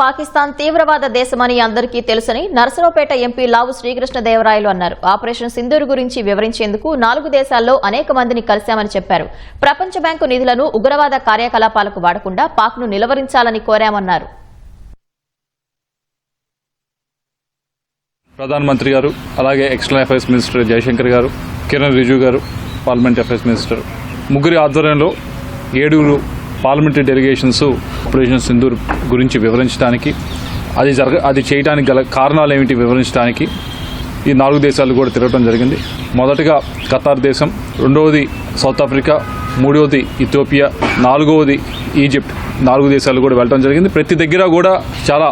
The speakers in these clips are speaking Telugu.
పాకిస్తాన్ తీవ్రవాద దేశమని అందరికీ తెలుసని నరసరావుపేట ఎంపీ లావు శ్రీకృష్ణదేవరాయలు అన్నారు. ఆపరేషన్ సింధూర్ గురించి వివరించేందుకు నాలుగు దేశాల్లో అనేక మందిని కలిశామని చెప్పారు. ప్రపంచ బ్యాంకు నిధులను ఉగ్రవాద కార్యకలాపాలకు వాడకుండా పాక్ను నిలవరించాలని కోరామన్నారు. ప్రధానమంత్రి గారు అలాగే ఎక్స్టర్నల్ అఫైర్స్ మినిస్టర్ జయశంకర్ గారు కిరణ్ రిజు గారు పార్లమెంట్ అఫైర్స్ మినిస్టర్. ముగ్గురి ఆధ్వర్యంలో ఏడుగురు పార్లమెంటరీ డెలిగేషన్స్ ఆపరేషన్ సింధూర్ గురించి వివరించడానికి అది జరగ అది చేయడానికి గల కారణాలు ఏమిటి వివరించడానికి ఈ నాలుగు దేశాలు కూడా తిరగడం జరిగింది. మొదటగా ఖతార్ దేశం రెండవది సౌత్ ఆఫ్రికా మూడవది ఇథోపియా నాలుగవది ఈజిప్ట్. నాలుగు దేశాలు కూడా వెళ్ళడం జరిగింది. ప్రతి దగ్గర కూడా చాలా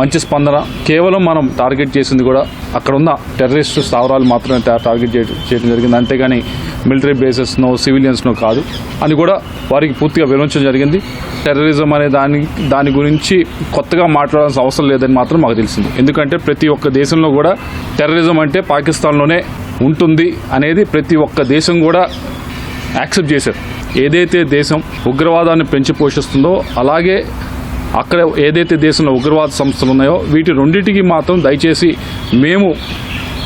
మంచి స్పందన. కేవలం మనం టార్గెట్ చేసింది కూడా అక్కడ ఉన్న టెర్రరిస్ట్ స్థావరాలు మాత్రమే టార్గెట్ చేయడం జరిగింది. అంతేగాని మిలిటరీ బేసెస్నో సివిలియన్స్నో కాదు. అని కూడా వారికి పూర్తిగా వివరించడం జరిగింది. టెర్రరిజం అనే దాని దాని గురించి కొత్తగా మాట్లాడాల్సిన అవసరం లేదని మాత్రం మాకు తెలిసింది. ఎందుకంటే ప్రతి ఒక్క దేశంలో కూడా టెర్రరిజం అంటే పాకిస్తాన్లోనే ఉంటుంది అనేది ప్రతి ఒక్క దేశం కూడా యాక్సెప్ట్ చేశారు. ఏదైతే దేశం ఉగ్రవాదాన్ని పెంచి పోషిస్తుందో అలాగే అక్కడ ఏదైతే దేశంలో ఉగ్రవాద సంస్థలు ఉన్నాయో వీటి రెండింటికి మాత్రం దయచేసి మేము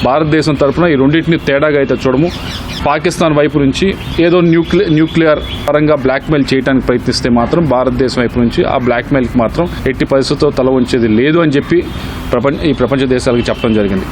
భారతదేశం తరఫున ఈ రెండింటిని తేడాగా అయితే చూడము. పాకిస్తాన్ వైపు నుంచి ఏదో న్యూక్లియర్ న్యూక్లియర్ పరంగా బ్లాక్మెయిల్ చేయడానికి ప్రయత్నిస్తే మాత్రం భారతదేశం వైపు నుంచి ఆ బ్లాక్మెయిల్కి మాత్రం ఎట్టి పరిస్థితుల్లో తల ఉంచేది లేదు అని చెప్పి ప్రపంచ ఈ ప్రపంచ దేశాలకు చెప్పడం జరిగింది.